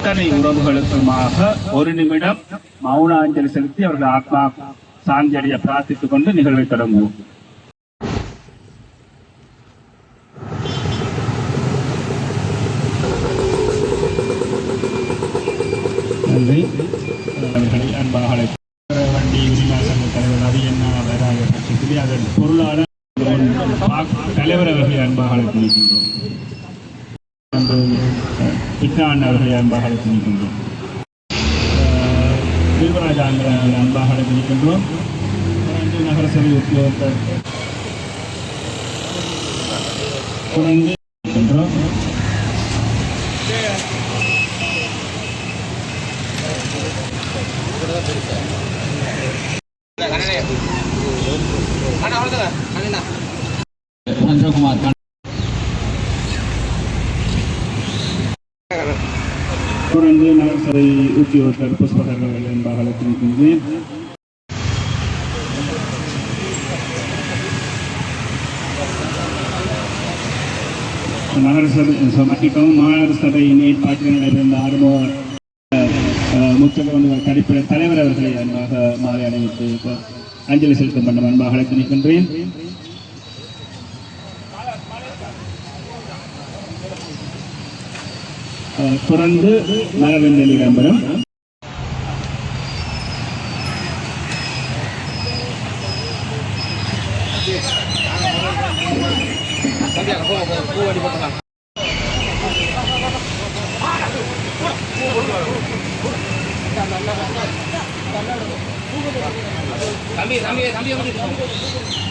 அத்தனை உறவுகளுக்குமாக ஒரு நிமிடம் மௌன அஞ்சலி செலுத்தி அவர்கள் ஆத்மா சாந்தியடைய பிரார்த்தித்துக் கொண்டு நிகழ்வை தொடங்குவோம். நன்றி. அவர்களை அன்பாக வண்டி உரிமை சங்க தலைவர் ரவியண்ணா வராத பட்சத்தில் அதன் பொருளாளர் தலைவர் அவர்களை அன்பாக அழைத்திருக்கின்றோம் கிருஷ்ணான் அவர்களை அன்பாக அழைத்திருக்கின்றோம் வில்வராஜா அவர்களை அன்பாக அழைத்திருக்கின்றோம் தொடர்ந்து நகரசபை உத்தியோகத்தர் தொடர்ந்து இருக்கின்றோம் சந்திரகுமார் தொடர்ந்து நகரசபை உத்தியோகத்தர் புஷ்பகர் அவர்கள் அன்பாக அழைத்திருக்கின்றேன் நகரசபை மன்னிக்கவும் மாநகர சபையின் ஏற்பாட்டில் நடைபெறுந்த ஆரம்ப முத்தக கடிப்பிட தலைவர் அவர்களை அன்பாக மாலை அணிவித்து அஞ்சலி செலுத்தும் பண்ண அன்பாக அழைத்து நிற்கின்றேன் தொடர்ந்து நகரந்தலி விளம்பரம் தம்பி தம்பி தம்பி.